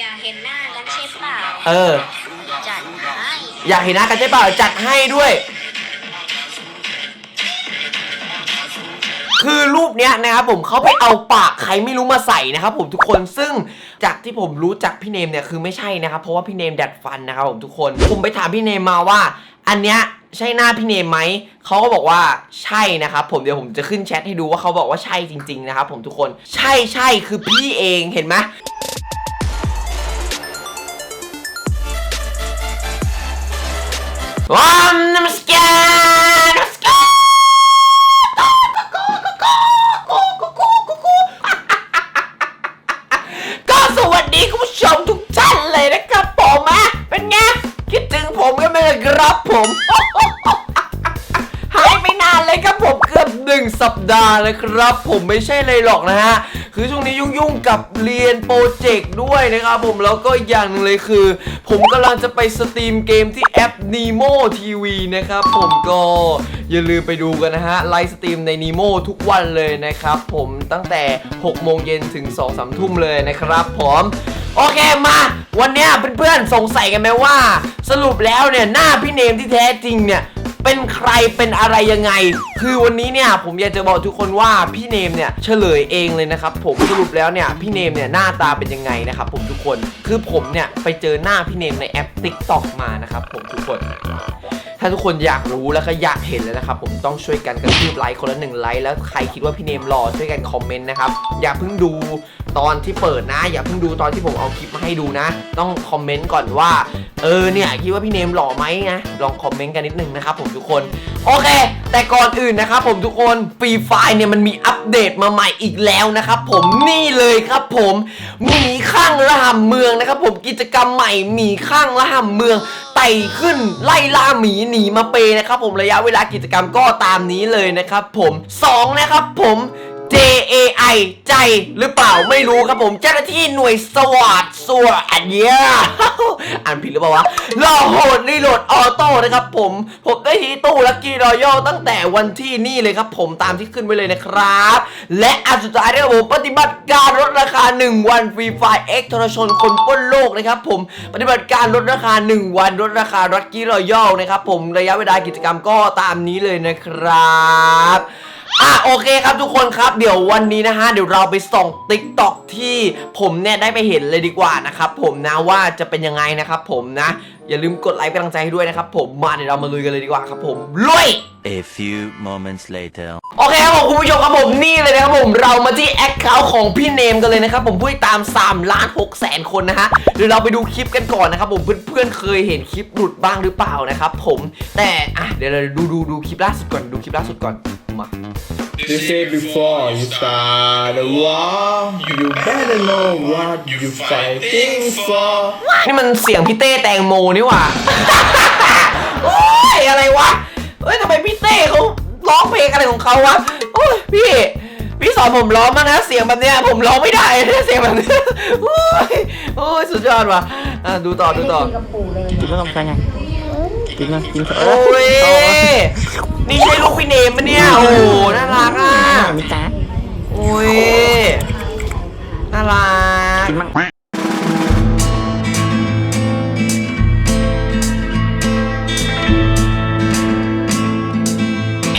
อยากเห็นหน้ากันใช่เปล่าเออ จัดให้อยากเห็นหน้ากันใช่เปล่าจัดให้ด้วย คือรูปเนี้ยนะครับผมเขาไปเอาปากใครไม่รู้มาใส่นะครับผมทุกคนซึ่งจากที่ผมรู้จักพี่เนมเนี่ยคือไม่ใช่นะครับ เพราะว่าพี่เนมดัดฟันนะครับผมทุกคนผมไปถามพี่เนมมาว่า อันเนี้ยใช่หน้าพี่เนมไหม เขาก็บอกว่าใช่นะครับผมเดี๋ยวผมจะขึ้นแชทให้ดูว่าเขาบอกว่าใช่จริง ๆ นะครับผมทุกคนใช่ใช่คือพี่เองเห็นไหม ว้าวนมัสการนมัสการก็สวัสดีคุณผู้ชมทุกท่านเลยนะครับผมอะเป็นไง คิดถึงผมกันไหมล่ะครับผมหายไปนานเลยครับผมเกือบหนึ่งสัปดาห์เลยครับ ผมไม่ใช่เลยหรอกนะฮะ คือช่วงนี้ยุ่งๆกับเรียนโปรเจกต์ด้วยนะครับผมแล้วก็อีกอย่างหนึ่งเลยคือ ผมกำลังจะไปสตรีมเกมที่แอป Nemo TV นะครับผมก็อย่าลืมไปดูกันนะฮะ ไลฟ์สตรีมใน Nemo ทุกวันเลยนะครับผมตั้งแต่ 6 โมงเย็นถึง 2 3 ทุ่มเลยนะครับผมโอเคมา วันนี้เพื่อนๆสงสัยกันไหมว่า สรุปแล้วเนี่ยหน้าพี่เนมที่แท้จริงเนี่ย เป็นใครเป็นอะไรยังไง คือวันนี้เนี่ยผมอยากจะบอกทุกคนว่าพี่เนมเนี่ยเฉลยเองเลยนะครับผมสรุปแล้วเนี่ยพี่เนมเนี่ยหน้าตาเป็นยังไงนะครับผมทุกคนคือผมเนี่ยไปเจอหน้าพี่เนมในแอป TikTok มานะครับผมทุกคนถ้าทุกคนอยากรู้แล้วก็อยากเห็นแล้วนะครับผมต้องช่วยกันกระทืบไลค์คนละหนึ่งไลค์แล้วใครคิดว่าพี่เนมหล่อช่วยกันคอมเมนต์นะครับอย่าเพิ่งดูตอนที่เปิดนะ อย่าเพิ่งดูตอนที่ผมเอาคลิปมาให้ดูนะ ต้องคอมเมนต์ก่อนว่าเออเนี่ยคิดว่าพี่เนมหล่อไหมนะลองคอมเมนต์กันนิดนึงนะครับผมทุกคนโอเค แต่ก่อนอื่นนะครับผมทุกคนฟรีไฟเนี่ยมันมีอัปเดตมาใหม่อีกแล้วนะครับผมนี่เลยครับผมหมีข้างระห่ำเมืองนะครับผมกิจกรรมใหม่หมีข้างระห่ำเมือง ไต่ขึ้นไล่ล่าหมีหนีมาเปย์นะครับผมระยะเวลากิจกรรมก็ตามนี้เลยนะครับผมสองนะครับผม JAI ใจหรือเปล่าไม่รู้ครับผมเจ้าหน้าที่หน่วยสวัสดส่วนอันเนี้ยอ่านผิดหรือเปล่าวะล่อโหดรีโหลดออโต้นะครับผมผมได้ที่ตู้ลักกี้รอยัลตั้งแต่วันที่นี่เลยครับผมตามที่ขึ้นไว้เลยนะครับ และอันสุดท้ายนะครับผมปฏิบัติการลดราคา 1 วันฟรีไฟเอ็กทรชนคนป้นโลกนะครับผมปฏิบัติการลดราคา 1 วันลดราคาลักกี้รอยัลนะครับผมระยะเวลากิจกรรมก็ตามนี้เลยนะครับ อะโอเคครับทุกคนครับเดี๋ยววันนี้นะฮะเดี๋ยวเราไปส่องติ๊กต็อกที่ผมเนี่ยได้ไปเห็นเลยดีกว่านะครับผมนะว่าจะเป็นยังไงนะครับผมนะ อย่าลืมกดไลค์เป็นกำลังใจให้ด้วยนะครับผมมาเดี๋ยวเรามาลุยกันเลยดีกว่าครับผมลุย A few moments later. โอเคครับผมคุณผู้ชมครับผมนี่เลยนะครับผมเรามาที่แอคเคาท์ของพี่เนมกันเลยนะครับผมผู้ติดตาม3ล้าน6แสนคนนะฮะเดี๋ยวเราไปดูคลิปกันก่อนนะครับผมเพื่อนๆเคยเห็นคลิปหลุดบ้างหรือเปล่านะครับผมแต่อะเดี๋ยวเราดูดูดูคลิปล่าสุดก่อนดูคลิปล่าสุดก่อน มา They say before you start a war, you better know what you fighting for. นี่มันเสียงพี่เต้แตงโมนี่หว่า โอ้ยอะไรวะเฮ้ยทำไมพี่เต้เขาร้องเพลงอะไรของเขาวะ โอ้ยพี่พี่สอนผมร้องมางนะเสียงแบบเนี้ยผมร้องไม่ได้นะเสียงแบบเนี้ยโอ้ยโอ้ยสุดยอดว่ะอะดูต่อดูต่อ กินไม่ต้องใช่ไงกินนะกินเถอะโอ้ย นี่ใช่ลูกพี่เนมปะเนี่ย โอ้โหน่ารักอะมีจ้าโอ้ยน่ารัก กินมั่ง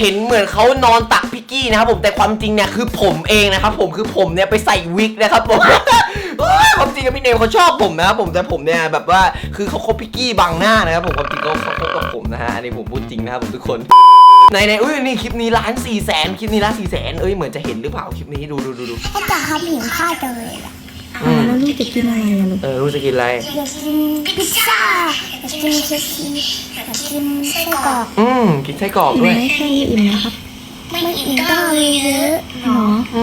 เห็นเหมือนเขานอนตักพิกกี้นะครับผมแต่ความจริงเนี่ยคือผมเองนะครับผมคือผมเนี่ยไปใส่วิกนะครับผม ความจริงกับพี่เนมเขาชอบผมนะครับผมแต่ผมเนี่ยแบบว่าคือเขาคบพิกกี้บังหน้านะครับผมความจริงเขาเขาคบกับผมนะฮะอันนี้ผมพูดจริงนะครับผมทุกคน ในในอุ้ยนี่คลิปนี้ล้านสี่แสนคลิปนี้ล้านสี่แสนเอ้ยเหมือนจะเห็นหรือเปล่าคลิปนี้ดูดูดูดูพ่อจ๋าครับหิวข้าวจังเลยอะอืมแล้วลูกจะกินอะไรอะลูกเออรู้จะกินอะไรอยากกินพิซซ่าอยากกินเคฟซีอยากกินไส้กรอกอืมกินไส้กรอกอิ่มด้วยไหมแค่นี้อิ่มนะครับไม่อิ่มก็เลยเยอะหรออื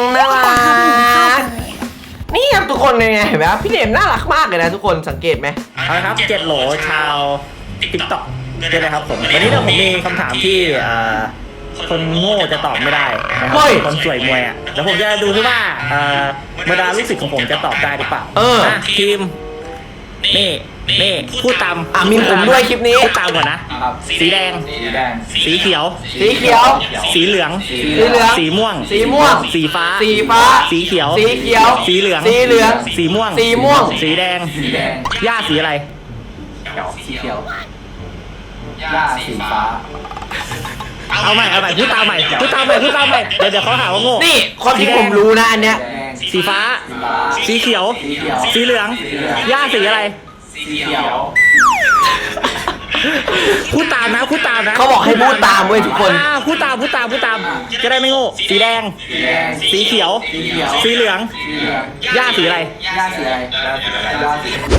มน่าพ่อรัจ๋าครับหิวข้าวกจังเลยอะนี่ครับทุกคนเลยไงเห็นไหมครับพี่เนมน่ารักมากเลยนะทุกคนสังเกตไหมเอาละครับเจ็ดโหลชาวติ๊กต็อก ด้วยนะครับผมวันนี้เนี่ยผมมีคำถามที่เอ่อคนโง่จะตอบไม่ได้นะครับเฮ้ยคนสวยมวยอะแล้วผมจะดูที่ว่าเอ่อบรรดาลูกศิษย์ของผมจะตอบได้หรือเปล่าเออะทีมนี่นี่พูดตามอะมีผมด้วยคลิปนี้ พูดตามก่อนนะสีแดง สีเขียว สีเขียว สีเหลือง สีเหลืองสีม่วง สีม่วง สีฟ้า สีฟ้า สีเขียว สีเขียว สีเหลือง สีเหลือง สีม่วง สีม่วง สีแดงย่าสีอะไรเอาใหม่เอาใหม่พูดตามใหม่พูดตามใหม่พูดตามใหม่เดี๋ยวเดี๋ยวเขาหาว่าโง่นี่คนที่ผมรู้นะอันเนี้ย สีฟ้า สีเขียว สีเหลืองย่าสีอะไร พูดตามนะพูดตามนะเขาบอกให้พูดตามเว้ยทุกคน อ่าพูดตามพูดตามพูดตาม จะได้ไม่โง่สีแดง สีเขียว สีเหลืองย่าสีอะไร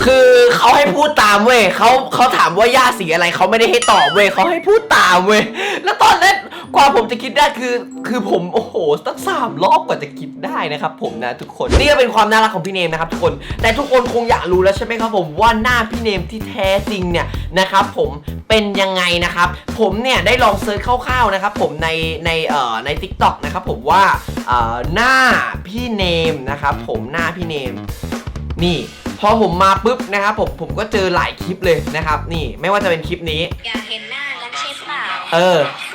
คือเขาให้พูดตามเว้ยเขาเขาถามว่าย่าสีอะไรเขาไม่ได้ให้ตอบเว้ยเขาให้พูดตามเว้ยแล้วตอนนั้น กว่าผมจะคิดได้คือ คือผมโอ้โหตั้งสามรอบกว่าจะคิดได้นะครับผมนะทุกคนนี่ก็เป็นความน่ารักของพี่เนมนะครับทุกคนแต่ทุกคนคงอยากรู้แล้วใช่ไหมครับผมว่าหน้าพี่เนมที่แท้จริงเนี่ยนะครับผมเป็นยังไงนะครับผมเนี่ยได้ลองเซิร์ชคร่าวๆนะครับผมในในเอ่อใน t ิ k t o k นะครับผมว่าเอ่อหน้าพี่เนมนะครับผมหน้าพี่เนมนี่พอผมมาปุ๊บนะครับผมผมก็เจอหลายคลิปเลยนะครับ นี่ไม่ว่าจะเป็นคลิปนี้อยากเห็นหน้ากันใช่เปล่าเออจัดให้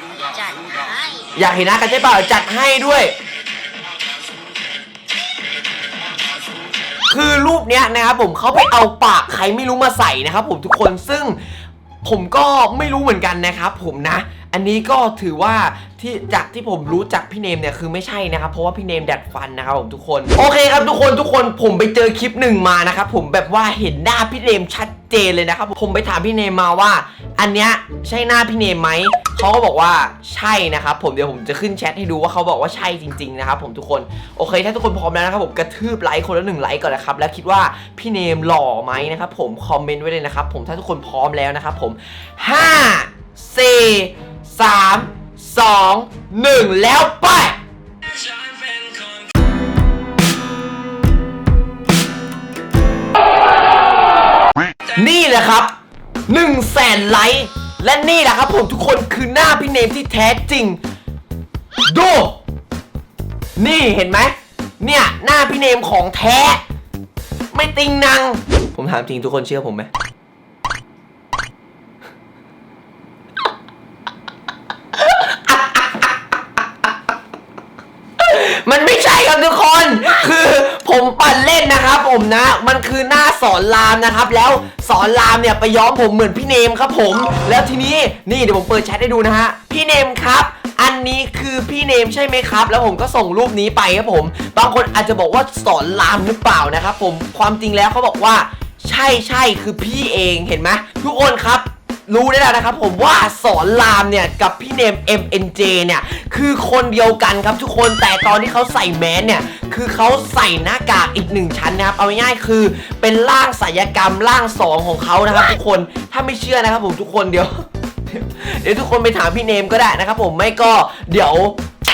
อยากเห็นหน้ากันใช่เปล่าจัดให้ด้วย คือรูปเนี้ยนะครับผมเขาไปเอาปากใครไม่รู้มาใส่นะครับผมทุกคนซึ่งผมก็ไม่รู้เหมือนกันนะครับผมนะ อันนี้ก็ถือว่าที่จากที่ผมรู้จักพี่เนมเนี่ยคือไม่ใช่นะครับ เพราะว่าพี่เนมดัดฟันนะครับผมทุกคน โอเคครับทุกคนทุกคนผมไปเจอคลิปหนึ่งมานะครับผมแบบว่าเห็นหน้าพี่เนมชัดเจนเลยนะครับผมไปถามพี่เนมมาว่า อันเนี้ยใช่หน้าพี่เนมไหมเขาก็บอกว่าใช่นะครับผมเดี๋ยวผมจะขึ้นแชทให้ดูว่าเขาบอกว่าใช่จริงๆนะครับผมทุกคนโอเค ถ้าทุกคนพร้อมแล้วนะครับผมกระทืบไลค์คนละหนึ่งไลค์ก่อนนะครับแล้วคิดว่าพี่เนมหล่อไหมนะครับผมคอมเมนต์ไว้เลยนะครับผมถ้าทุกคนพร้อมแล้วนะครับผมห้าสี่สามสองหนึ่งแล้วไปนี่แหละครับ 1นึ่งแสนไลค์ และนี่แหละครับผมทุกคนคือหน้าพี่เนมที่แท้จริง ดู นี่เห็นไหม เนี่ยหน้าพี่เนมของแท้ ไม่ติงนาง ผมถามจริงทุกคนเชื่อผมไหมมันไม่ใช่ครับทุกคน คือ ผมปั่นเล่นนะครับ ผมนะ มันคือหน้าสอนรามนะครับ แล้วสอนรามเนี่ยไปย้อมผมเหมือนพี่เนมครับผม แล้วทีนี้นี่เดี๋ยวผมเปิดแชทให้ดูนะฮะพี่เนมครับอันนี้คือพี่เนมใช่ไหมครับ แล้วผมก็ส่งรูปนี้ไปครับผม บางคนอาจจะบอกว่าสอนรามหรือเปล่านะครับผมความจริงแล้วเขาบอกว่าใช่ใช่คือพี่เองเห็นไหมทุกคนครับ รู้ได้แล้วนะครับผมว่าสอนรามเนี่ยกับพี่เนม MNJ เนี่ยคือคนเดียวกันครับทุกคนแต่ตอนที่เขาใส่แมสเนี่ยคือเขาใส่หน้ากากอีกหนึ่งชั้นนะครับเอาง่ายๆคือเป็นร่างศัลยกรรมร่างสองของเขานะครับทุกคนถ้าไม่เชื่อนะครับผมทุกคนเดี๋ยว เดี๋ยวทุกคนไปถามพี่เนมก็ได้นะครับผมไม่ก็เดี๋ยว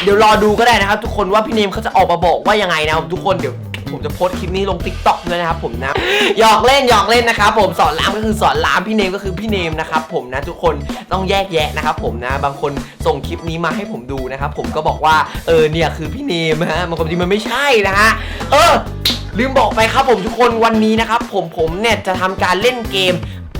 เดี๋ยวรอดูก็ได้นะครับ ทุกคนว่าพี่เนมเขาจะออกมาบอกว่ายังไงนะครับทุกคนเดี๋ยว ผมจะโพสต์คลิปนี้ลงติ๊กต็อกด้วยนะครับผมนะหยอกเล่นหยอกเล่นนะครับผมสอนรามก็คือสอนรามพี่เนมก็คือพี่เนมนะครับผมนะทุกคนต้องแยกแยะนะครับผมนะบางคนส่งคลิปนี้มาให้ผมดูนะครับผมก็บอกว่าเออเนี่ยคือพี่เนมฮะมันความจริงมันไม่ใช่นะฮะเออลืมบอกไปครับผมทุกคนวันนี้นะครับผมผมเนี่ยจะทำการเล่นเกม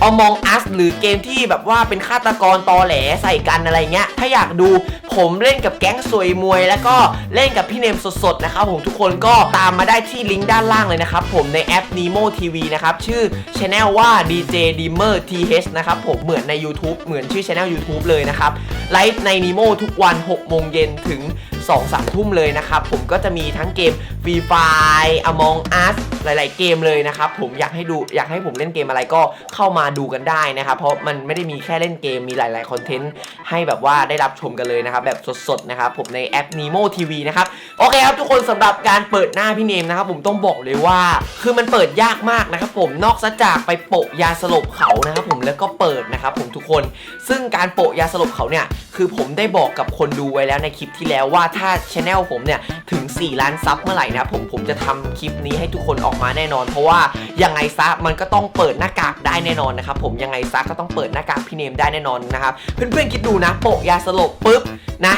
Among Us หรือเกมที่แบบว่าเป็นฆาตกรตอแหลใส่กันอะไรเงี้ย ถ้าอยากดูผมเล่นกับแก๊งสวยมวย แล้วก็เล่นกับพี่เนมสดๆนะครับผมทุกคนก็ตามมาได้ที่ลิงก์ด้านล่างเลยนะครับ ผมในแอป Nemo TV นะครับ ชื่อ Channel ว่า DJ Dimmer TH นะครับผมเหมือนใน YouTube เหมือนชื่อ Channel YouTube เลยนะครับไลฟ์ใน Nemo ทุกวัน 6 โมงเย็นถึง2 3ทุ่มเลยนะครับผมก็จะมีทั้งเกม Free Fire Among Us หลาย ๆ เกมเลยนะครับผมอยากให้ดูอยากให้ผมเล่นเกมอะไรก็เข้ามาดูกันได้นะครับเพราะมันไม่ได้มีแค่เล่นเกมมีหลาย ๆ คอนเทนต์ให้แบบว่าได้รับชมกันเลยนะครับแบบสด ๆ นะครับผมในแอป Nemo TV นะครับโอเคครับทุกคนสำหรับการเปิดหน้าพี่เนมนะครับผมต้องบอกเลยว่า คือมันเปิดยากมากนะครับผมนอกจากไปโปะยาสลบเขานะครับผมแล้วก็เปิดนะครับผมทุกคน ซึ่งการโปะยาสลบเขาเนี่ยคือผมได้บอกกับคนดูไว้แล้วในคลิปที่แล้วว่าถ้าช anel ผมเนี่ยถึง 4 ล้านซับเมื่อไหร่นะผมผมจะทำคลิปนี้ให้ทุกคนออกมาแน่นอน เพราะว่ายังไงซะมันก็ต้องเปิดหน้ากากได้แน่นอนนะครับผมยังไงซะก็ต้องเปิดหน้ากากพี่เนมได้แน่นอนนะครับเพื่อนๆคิดดูนะโปะยาสลบปุ๊บนะ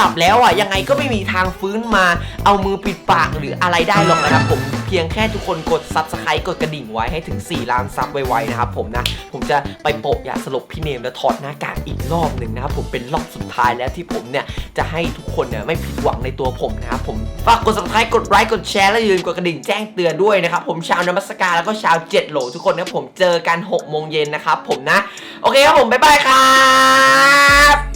หลับแล้วอะยังไงก็ไม่มีทางฟื้นมา เอามือปิดปากหรืออะไรได้หรอกนะครับผมเพียงแค่ทุกคนกดซับสไครต์กดกระดิ่งไว้ให้ถึง 4 ล้านซับไวๆนะครับผมนะผมจะไปโปะยาสลบพี่เนมแล้วถอดหน้ากากอีกรอบหนึ่งนะครับผมเป็นรอบสุดท้ายแล้วที่ผมเนี่ยจะให้ทุกคนเนี่ยไม่ผิดหวังในตัวผมนะครับผมฝากกด subscribe กดไลค์กดแชร์และอย่าลืมกดกระดิ่งแจ้งเตือนด้วยนะครับผมชาวนมัสการแล้วก็ชาวเจ็ดโหลทุกคนนะผมเจอกัน6โมงเย็นนะครับผมนะ โอเคครับผมบ๊ายบายครับ